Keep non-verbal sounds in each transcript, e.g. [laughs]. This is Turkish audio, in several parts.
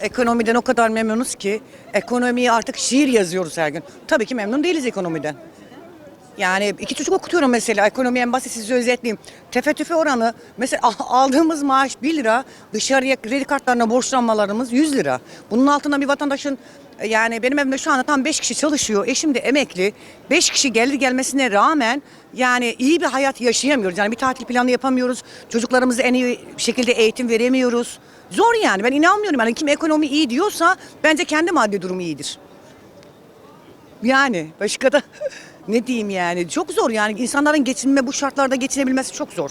ekonomiden o kadar memnunuz ki ekonomiyi artık şiir yazıyoruz her gün. Tabii ki memnun değiliz ekonomiden. Yani iki çocuk okutuyorum mesela ekonomi en basit size özetleyeyim. Tefe tüfe oranı mesela a- aldığımız maaş 1 lira dışarıya kredi kartlarına borçlanmalarımız 100 lira. Bunun altında bir vatandaşın e, yani benim evimde şu anda tam 5 kişi çalışıyor. Eşim de emekli. 5 kişi gelir gelmesine rağmen yani iyi bir hayat yaşayamıyoruz. Yani bir tatil planı yapamıyoruz. Çocuklarımıza en iyi şekilde eğitim veremiyoruz. Zor yani ben inanmıyorum. Yani kim ekonomi iyi diyorsa bence kendi maddi durumu iyidir. Yani başka da [laughs] ne diyeyim yani çok zor yani insanların geçinme bu şartlarda geçinebilmesi çok zor.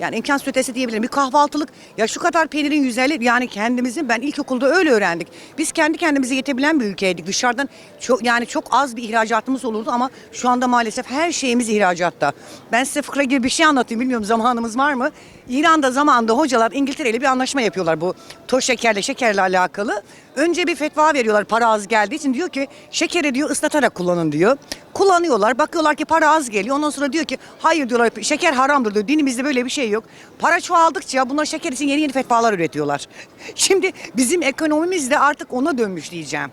Yani imkansız ötesi diyebilirim. Bir kahvaltılık ya şu kadar peynirin 150 yani kendimizin ben ilkokulda öyle öğrendik. Biz kendi kendimize yetebilen bir ülkeydik. Dışarıdan çok yani çok az bir ihracatımız olurdu ama şu anda maalesef her şeyimiz ihracatta. Ben size fıkra gibi bir şey anlatayım bilmiyorum zamanımız var mı? İran'da zamanında hocalar İngiltere ile bir anlaşma yapıyorlar bu toz şekerle şekerle alakalı. Önce bir fetva veriyorlar para az geldiği için diyor ki şekeri diyor ıslatarak kullanın diyor. Kullanıyorlar bakıyorlar ki para az geliyor ondan sonra diyor ki hayır diyorlar şeker haramdır diyor dinimizde böyle bir şey yok. Para çoğaldıkça bunlar şeker için yeni yeni fetvalar üretiyorlar. [laughs] Şimdi bizim ekonomimiz de artık ona dönmüş diyeceğim.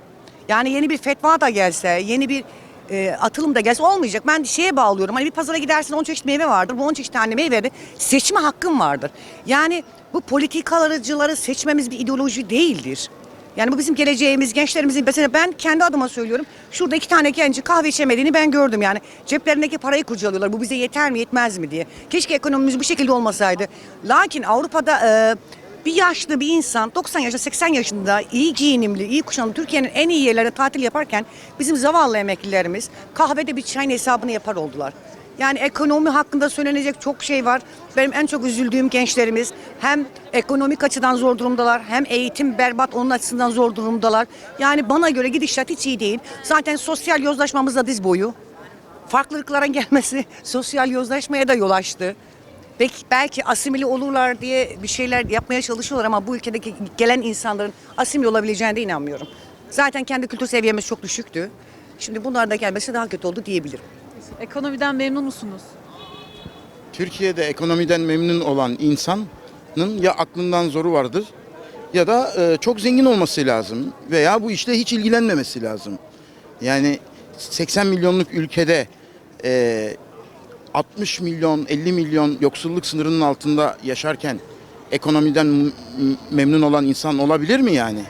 Yani yeni bir fetva da gelse yeni bir e, atılım da gelse olmayacak. Ben şeye bağlıyorum. Hani bir pazara gidersin 10 çeşit meyve vardır. Bu 10 çeşit tane meyvede seçme hakkın vardır. Yani bu politikalarcıları seçmemiz bir ideoloji değildir. Yani bu bizim geleceğimiz, gençlerimizin mesela ben kendi adıma söylüyorum. Şurada iki tane genci kahve içemediğini ben gördüm yani. Ceplerindeki parayı kurcalıyorlar. Bu bize yeter mi, yetmez mi diye. Keşke ekonomimiz bu şekilde olmasaydı. Lakin Avrupa'da e, bir yaşlı bir insan 90 yaşında 80 yaşında iyi giyinimli, iyi kuşanımlı Türkiye'nin en iyi yerlerinde tatil yaparken bizim zavallı emeklilerimiz kahvede bir çayın hesabını yapar oldular. Yani ekonomi hakkında söylenecek çok şey var. Benim en çok üzüldüğüm gençlerimiz hem ekonomik açıdan zor durumdalar hem eğitim berbat onun açısından zor durumdalar. Yani bana göre gidişat hiç iyi değil. Zaten sosyal yozlaşmamız da diz boyu. Farklılıkların [laughs] gelmesi sosyal yozlaşmaya da yol açtı. Belki, belki asimile olurlar diye bir şeyler yapmaya çalışıyorlar ama bu ülkedeki gelen insanların asimile olabileceğine de inanmıyorum. Zaten kendi kültür seviyemiz çok düşüktü. Şimdi bunlar da gelmesi daha kötü oldu diyebilirim. Ekonomiden memnun musunuz? Türkiye'de ekonomiden memnun olan insanın ya aklından zoru vardır ya da e, çok zengin olması lazım veya bu işle hiç ilgilenmemesi lazım. Yani 80 milyonluk ülkede e, 60 milyon 50 milyon yoksulluk sınırının altında yaşarken ekonomiden memnun olan insan olabilir mi yani?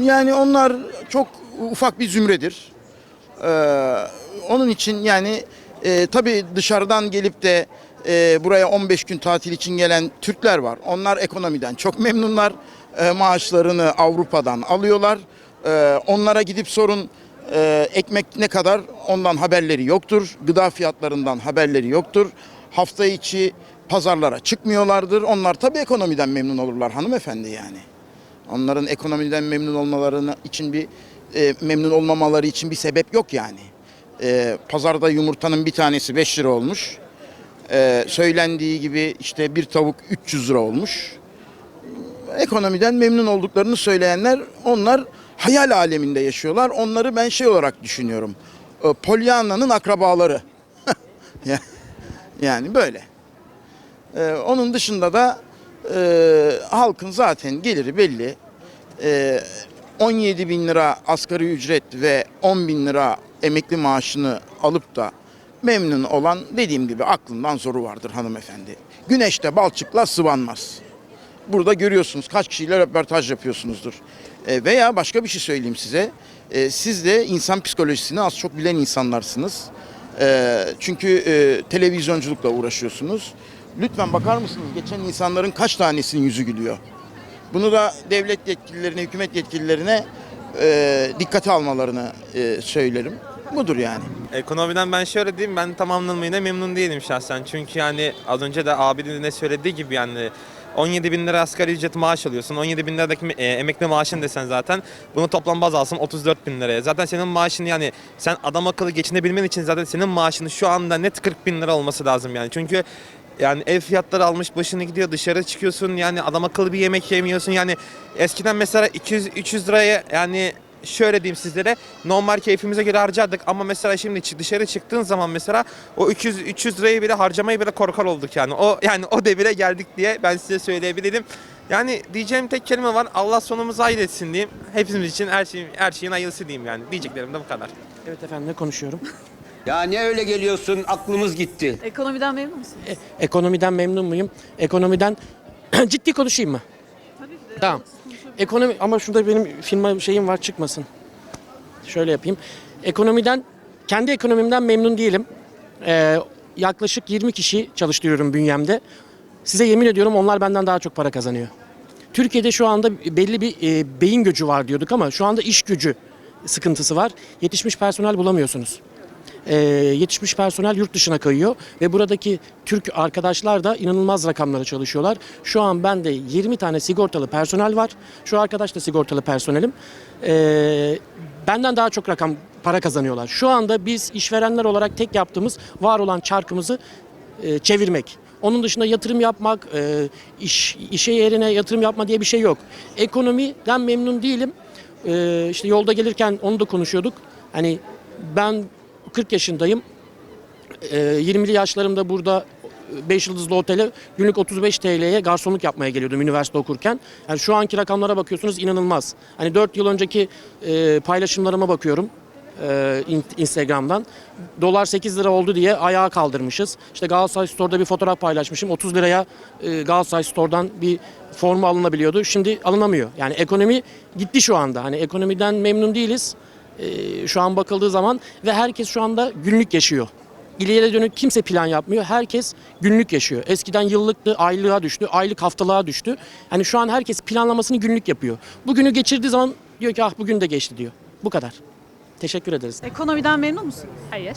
Yani onlar çok ufak bir zümredir. Ee, onun için yani e, tabii dışarıdan gelip de e, buraya 15 gün tatil için gelen Türkler var. Onlar ekonomiden çok memnunlar. E, maaşlarını Avrupa'dan alıyorlar. E, onlara gidip sorun e, ekmek ne kadar ondan haberleri yoktur. Gıda fiyatlarından haberleri yoktur. Hafta içi pazarlara çıkmıyorlardır. Onlar tabii ekonomiden memnun olurlar hanımefendi yani. Onların ekonomiden memnun olmalarını için bir e, memnun olmamaları için bir sebep yok yani. E, pazarda yumurtanın bir tanesi 5 lira olmuş. E, söylendiği gibi işte bir tavuk 300 lira olmuş. Ekonomiden memnun olduklarını söyleyenler onlar hayal aleminde yaşıyorlar. Onları ben şey olarak düşünüyorum. E, Pollyanna'nın akrabaları. [laughs] Ya- yani böyle. Ee, onun dışında da e, halkın zaten geliri belli. Ee, 17 bin lira asgari ücret ve 10 bin lira emekli maaşını alıp da memnun olan dediğim gibi aklından zoru vardır hanımefendi. Güneşte balçıkla sıvanmaz. Burada görüyorsunuz kaç kişiyle röportaj yapıyorsunuzdur. Ee, veya başka bir şey söyleyeyim size. Ee, siz de insan psikolojisini az çok bilen insanlarsınız. Ee, çünkü e, televizyonculukla uğraşıyorsunuz. Lütfen bakar mısınız geçen insanların kaç tanesinin yüzü gülüyor. Bunu da devlet yetkililerine, hükümet yetkililerine e, dikkate almalarını e, söylerim. Budur yani. Ekonomiden ben şöyle diyeyim ben tam anlamıyla memnun değilim şahsen. Çünkü yani az önce de abinin de söylediği gibi yani 17 bin lira asgari ücret maaş alıyorsun. 17 bin liradaki e, emekli maaşın desen zaten bunu toplam baz alsın 34 bin liraya. Zaten senin maaşın yani sen adam akıllı geçinebilmen için zaten senin maaşın şu anda net 40 bin lira olması lazım yani. Çünkü yani ev fiyatları almış başını gidiyor dışarı çıkıyorsun yani adam akıllı bir yemek yemiyorsun yani eskiden mesela 200-300 liraya yani şöyle diyeyim sizlere normal keyfimize göre harcardık ama mesela şimdi dışarı çıktığın zaman mesela o 200 300 lirayı bile harcamayı bile korkar olduk yani. O yani o devire geldik diye ben size söyleyebilirim. Yani diyeceğim tek kelime var. Allah sonumuzu hayretsin diyeyim. Hepimiz için her şeyin her şeyin hayırlısı diyeyim yani. Diyeceklerim de bu kadar. Evet efendim ne konuşuyorum? [laughs] Ya ne öyle geliyorsun aklımız gitti. Ekonomiden memnun musunuz? E- ekonomiden memnun muyum? Ekonomiden [clears throat] ciddi konuşayım mı? Tabii ki de. Tamam. Ekonomi ama şurada benim firma şeyim var çıkmasın. Şöyle yapayım. Ekonomiden kendi ekonomimden memnun değilim. Ee, yaklaşık 20 kişi çalıştırıyorum bünyemde. Size yemin ediyorum onlar benden daha çok para kazanıyor. Türkiye'de şu anda belli bir e, beyin gücü var diyorduk ama şu anda iş gücü sıkıntısı var. Yetişmiş personel bulamıyorsunuz. Ee, yetişmiş personel yurt dışına kayıyor ve buradaki Türk arkadaşlar da inanılmaz rakamlara çalışıyorlar. Şu an bende 20 tane sigortalı personel var. Şu arkadaş da sigortalı personelim. Ee, benden daha çok rakam para kazanıyorlar. Şu anda biz işverenler olarak tek yaptığımız var olan çarkımızı e, çevirmek. Onun dışında yatırım yapmak, e, iş, işe yerine yatırım yapma diye bir şey yok. Ekonomiden memnun değilim. E, işte yolda gelirken onu da konuşuyorduk. Hani ben 40 yaşındayım. E, 20'li yaşlarımda burada 5 yıldızlı otele günlük 35 TL'ye garsonluk yapmaya geliyordum üniversite okurken. Yani şu anki rakamlara bakıyorsunuz inanılmaz. Hani 4 yıl önceki e, paylaşımlarıma bakıyorum e, in- Instagram'dan. Dolar 8 lira oldu diye ayağa kaldırmışız. İşte Galatasaray Store'da bir fotoğraf paylaşmışım. 30 liraya e, Galatasaray Store'dan bir forma alınabiliyordu. Şimdi alınamıyor. Yani ekonomi gitti şu anda. Hani ekonomiden memnun değiliz. E, şu an bakıldığı zaman ve herkes şu anda günlük yaşıyor. İleriye dönük kimse plan yapmıyor. Herkes günlük yaşıyor. Eskiden yıllıktı, aylığa düştü, aylık haftalığa düştü. Hani şu an herkes planlamasını günlük yapıyor. Bugünü geçirdiği zaman diyor ki ah bugün de geçti diyor. Bu kadar. Teşekkür ederiz. Ekonomiden memnun musunuz? Hayır.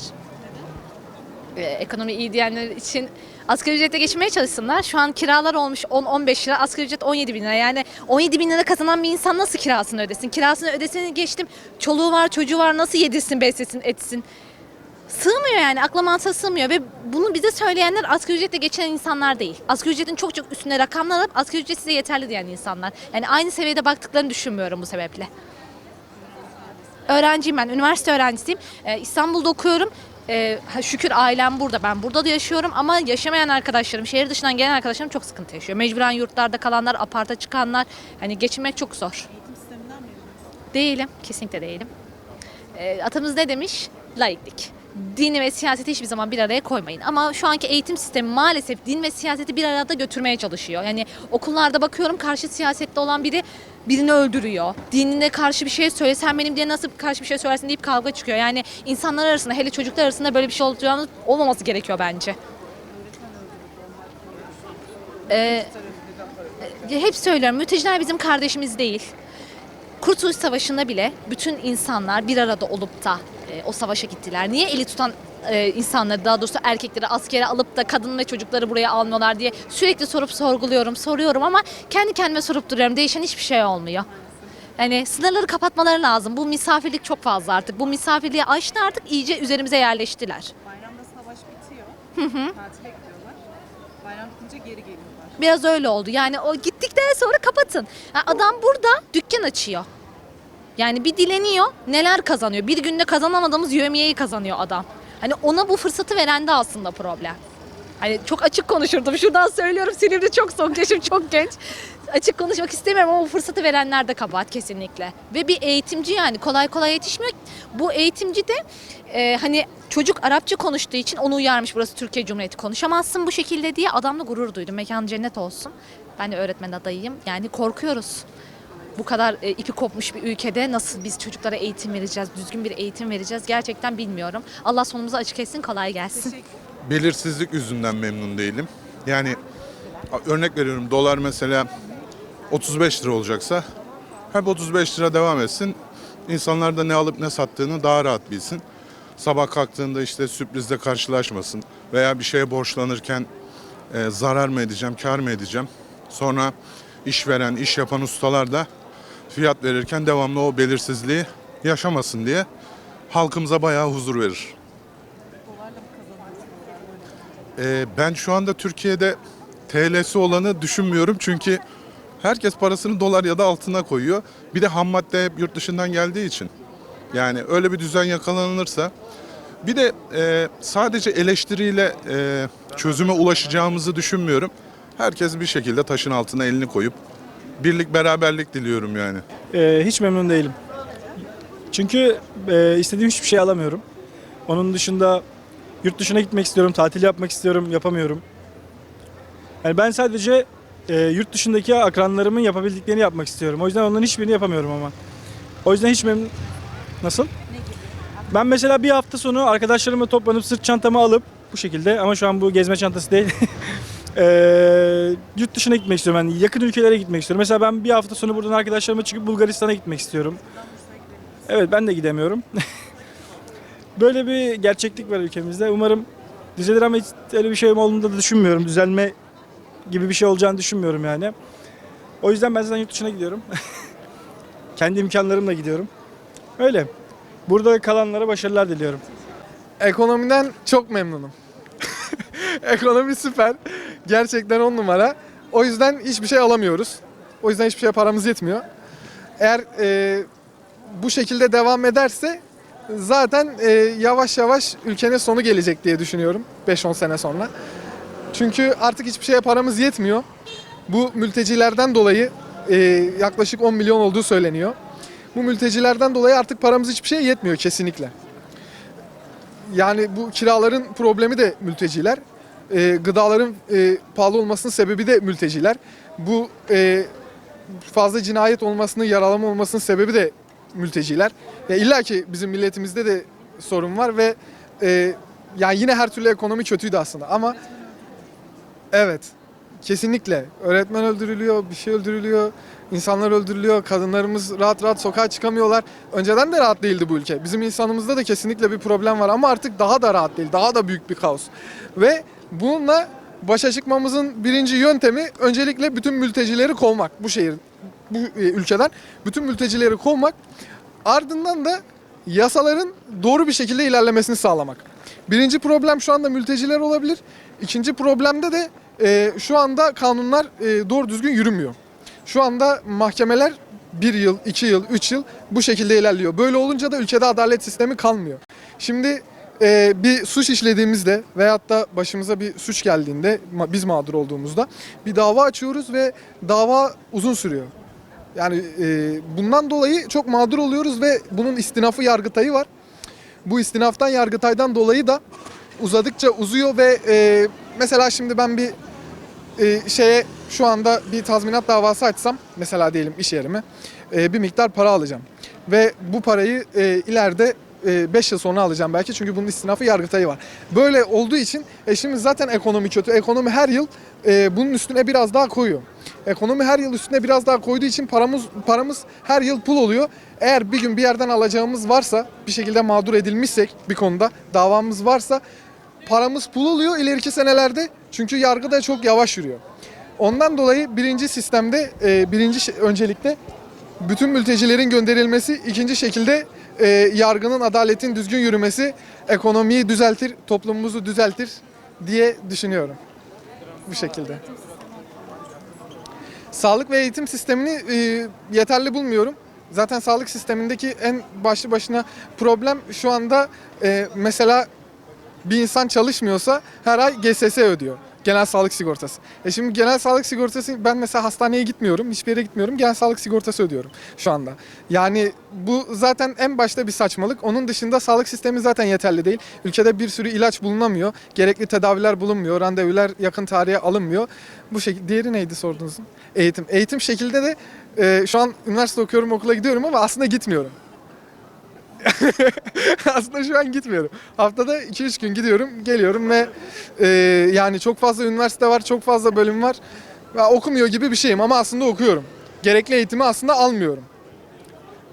Ee, ekonomi iyi diyenler için asgari ücretle geçinmeye çalışsınlar. Şu an kiralar olmuş 10-15 lira, asgari ücret 17 bin lira. Yani 17 bin lira kazanan bir insan nasıl kirasını ödesin? Kirasını ödesini geçtim. Çoluğu var, çocuğu var nasıl yedirsin, beslesin, etsin? Sığmıyor yani akla mantığa sığmıyor ve bunu bize söyleyenler asgari ücretle geçinen insanlar değil. Asgari ücretin çok çok üstüne rakamlar alıp asgari ücret size yeterli diyen insanlar. Yani aynı seviyede baktıklarını düşünmüyorum bu sebeple. Öğrenciyim ben, üniversite öğrencisiyim. Ee, İstanbul'da okuyorum. Ha, şükür ailem burada, ben burada da yaşıyorum ama yaşamayan arkadaşlarım, şehir dışından gelen arkadaşlarım çok sıkıntı yaşıyor. Mecburen yurtlarda kalanlar, aparta çıkanlar, hani geçinmek çok zor. Değilim, kesinlikle değilim. Ee, atamız ne demiş? Laiklik. Dini ve siyaseti hiçbir zaman bir araya koymayın. Ama şu anki eğitim sistemi maalesef din ve siyaseti bir arada götürmeye çalışıyor. Yani okullarda bakıyorum karşı siyasette olan biri birini öldürüyor. Dinine karşı bir şey söyle sen benim diye nasıl karşı bir şey söylersin deyip kavga çıkıyor. Yani insanlar arasında hele çocuklar arasında böyle bir şey olacağını olmaması gerekiyor bence. Ee, e, hep söylüyorum mülteciler bizim kardeşimiz değil. Kurtuluş Savaşı'nda bile bütün insanlar bir arada olup da e, o savaşa gittiler. Niye eli tutan e, insanları daha doğrusu erkekleri askere alıp da kadın ve çocukları buraya almıyorlar diye sürekli sorup sorguluyorum, soruyorum ama kendi kendime sorup duruyorum. Değişen hiçbir şey olmuyor. Yani sınırları kapatmaları lazım. Bu misafirlik çok fazla artık. Bu misafirliği aştı artık iyice üzerimize yerleştiler. Bayramda savaş bitiyor. Tatile gidiyorlar. Bayram bitince geri geliyorlar. Biraz öyle oldu. Yani o gittikten sonra kapatın. Ha, adam burada dükkan açıyor. Yani bir dileniyor, neler kazanıyor. Bir günde kazanamadığımız yövmiyeyi kazanıyor adam. Hani ona bu fırsatı veren de aslında problem. Hani çok açık konuşurdum. Şuradan söylüyorum Silivri çok soğuk, yaşım çok genç. Açık konuşmak istemiyorum ama bu fırsatı verenler de kabahat kesinlikle. Ve bir eğitimci yani kolay kolay yetişmiyor. Bu eğitimci de e, hani çocuk Arapça konuştuğu için onu uyarmış burası Türkiye Cumhuriyeti konuşamazsın bu şekilde diye adamla gurur duydum. Mekan cennet olsun. Ben de öğretmen adayıyım. Yani korkuyoruz. Bu kadar e, ipi kopmuş bir ülkede nasıl biz çocuklara eğitim vereceğiz, düzgün bir eğitim vereceğiz gerçekten bilmiyorum. Allah sonumuzu açık etsin, kolay gelsin. belirsizlik yüzünden memnun değilim. Yani örnek veriyorum dolar mesela 35 lira olacaksa hep 35 lira devam etsin. İnsanlar da ne alıp ne sattığını daha rahat bilsin. Sabah kalktığında işte sürprizle karşılaşmasın veya bir şeye borçlanırken e, zarar mı edeceğim, kar mı edeceğim. Sonra işveren, iş yapan ustalar da fiyat verirken devamlı o belirsizliği yaşamasın diye halkımıza bayağı huzur verir. Ee, ben şu anda Türkiye'de TL'si olanı düşünmüyorum çünkü herkes parasını dolar ya da altına koyuyor. Bir de ham madde hep yurt dışından geldiği için. Yani öyle bir düzen yakalanırsa bir de e, sadece eleştiriyle e, çözüme ulaşacağımızı düşünmüyorum. Herkes bir şekilde taşın altına elini koyup birlik beraberlik diliyorum yani. Ee, hiç memnun değilim. Çünkü e, istediğim hiçbir şey alamıyorum. Onun dışında yurt dışına gitmek istiyorum, tatil yapmak istiyorum, yapamıyorum. Yani ben sadece e, yurt dışındaki akranlarımın yapabildiklerini yapmak istiyorum. O yüzden onların hiçbirini yapamıyorum ama. O yüzden hiç memnun... Nasıl? Ben mesela bir hafta sonu arkadaşlarımla toplanıp sırt çantamı alıp bu şekilde ama şu an bu gezme çantası değil. [laughs] Eee yurt dışına gitmek istiyorum. Yani yakın ülkelere gitmek istiyorum. Mesela ben bir hafta sonu buradan arkadaşlarıma çıkıp Bulgaristan'a gitmek istiyorum. Evet ben de gidemiyorum. [laughs] Böyle bir gerçeklik var ülkemizde. Umarım düzelir ama hiç öyle bir şey olduğunu da düşünmüyorum. Düzelme gibi bir şey olacağını düşünmüyorum yani. O yüzden ben zaten yurt dışına gidiyorum. [laughs] Kendi imkanlarımla gidiyorum. Öyle. Burada kalanlara başarılar diliyorum. Ekonomiden çok memnunum. [laughs] Ekonomi süper. Gerçekten on numara. O yüzden hiçbir şey alamıyoruz. O yüzden hiçbir şey paramız yetmiyor. Eğer e, bu şekilde devam ederse zaten e, yavaş yavaş ülkenin sonu gelecek diye düşünüyorum 5-10 sene sonra. Çünkü artık hiçbir şeye paramız yetmiyor. Bu mültecilerden dolayı e, yaklaşık 10 milyon olduğu söyleniyor. Bu mültecilerden dolayı artık paramız hiçbir şeye yetmiyor kesinlikle. Yani bu kiraların problemi de mülteciler. Ee, gıdaların e, pahalı olmasının sebebi de mülteciler. Bu e, fazla cinayet olmasının, yaralama olmasının sebebi de mülteciler. Ya illa ki bizim milletimizde de sorun var ve e, yani yine her türlü ekonomi kötüydü aslında ama evet kesinlikle öğretmen öldürülüyor, bir şey öldürülüyor, insanlar öldürülüyor, kadınlarımız rahat rahat sokağa çıkamıyorlar. Önceden de rahat değildi bu ülke. Bizim insanımızda da kesinlikle bir problem var ama artık daha da rahat değil, daha da büyük bir kaos. Ve bununla başa çıkmamızın birinci yöntemi öncelikle bütün mültecileri kovmak bu şehir, bu e, ülkeden. Bütün mültecileri kovmak. Ardından da yasaların doğru bir şekilde ilerlemesini sağlamak. Birinci problem şu anda mülteciler olabilir. İkinci problemde de e, şu anda kanunlar e, doğru düzgün yürümüyor. Şu anda mahkemeler bir yıl, iki yıl, üç yıl bu şekilde ilerliyor. Böyle olunca da ülkede adalet sistemi kalmıyor. Şimdi e, bir suç işlediğimizde veyahut da başımıza bir suç geldiğinde biz mağdur olduğumuzda bir dava açıyoruz ve dava uzun sürüyor. Yani e, bundan dolayı çok mağdur oluyoruz ve bunun istinafı yargıtayı var. Bu istinaftan yargıtaydan dolayı da uzadıkça uzuyor ve e, mesela şimdi ben bir e, şeye şu anda bir tazminat davası açsam mesela diyelim iş yerime e, bir miktar para alacağım. Ve bu parayı e, ileride 5 yıl sonra alacağım belki çünkü bunun istinafı yargıtayı var. Böyle olduğu için e, şimdi zaten ekonomi kötü. Ekonomi her yıl e, bunun üstüne biraz daha koyuyor. Ekonomi her yıl üstüne biraz daha koyduğu için paramız paramız her yıl pul oluyor. Eğer bir gün bir yerden alacağımız varsa bir şekilde mağdur edilmişsek bir konuda davamız varsa paramız pul oluyor ileriki senelerde çünkü yargı da çok yavaş yürüyor. Ondan dolayı birinci sistemde e, birinci öncelikle bütün mültecilerin gönderilmesi, ikinci şekilde e, yargının, adaletin düzgün yürümesi ekonomiyi düzeltir, toplumumuzu düzeltir diye düşünüyorum. Bu şekilde. Sağlık ve eğitim sistemini e, yeterli bulmuyorum. Zaten sağlık sistemindeki en başlı başına problem şu anda e, mesela bir insan çalışmıyorsa her ay GSS ödüyor. Genel sağlık sigortası. E şimdi genel sağlık sigortası ben mesela hastaneye gitmiyorum, hiçbir yere gitmiyorum. Genel sağlık sigortası ödüyorum şu anda. Yani bu zaten en başta bir saçmalık. Onun dışında sağlık sistemi zaten yeterli değil. Ülkede bir sürü ilaç bulunamıyor. Gerekli tedaviler bulunmuyor. Randevular yakın tarihe alınmıyor. Bu şekilde diğeri neydi sordunuz? Eğitim. Eğitim şekilde de e, şu an üniversite okuyorum, okula gidiyorum ama aslında gitmiyorum. [laughs] Aslında şu an gitmiyorum. Haftada 2-3 gün gidiyorum, geliyorum ve e, yani çok fazla üniversite var, çok fazla bölüm var. Ve okumuyor gibi bir şeyim ama aslında okuyorum. Gerekli eğitimi aslında almıyorum.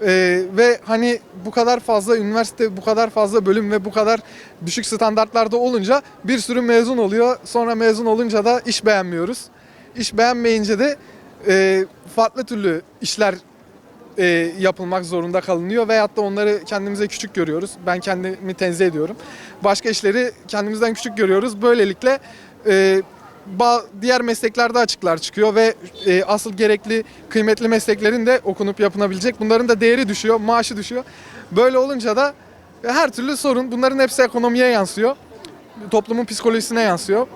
E, ve hani bu kadar fazla üniversite, bu kadar fazla bölüm ve bu kadar düşük standartlarda olunca bir sürü mezun oluyor. Sonra mezun olunca da iş beğenmiyoruz. İş beğenmeyince de e, farklı türlü işler e, yapılmak zorunda kalınıyor veyahut da onları kendimize küçük görüyoruz. Ben kendimi tenzih ediyorum. Başka işleri kendimizden küçük görüyoruz. Böylelikle e, diğer mesleklerde açıklar çıkıyor ve e, asıl gerekli kıymetli mesleklerin de okunup yapılabilecek. Bunların da değeri düşüyor, maaşı düşüyor. Böyle olunca da her türlü sorun bunların hepsi ekonomiye yansıyor. Toplumun psikolojisine yansıyor.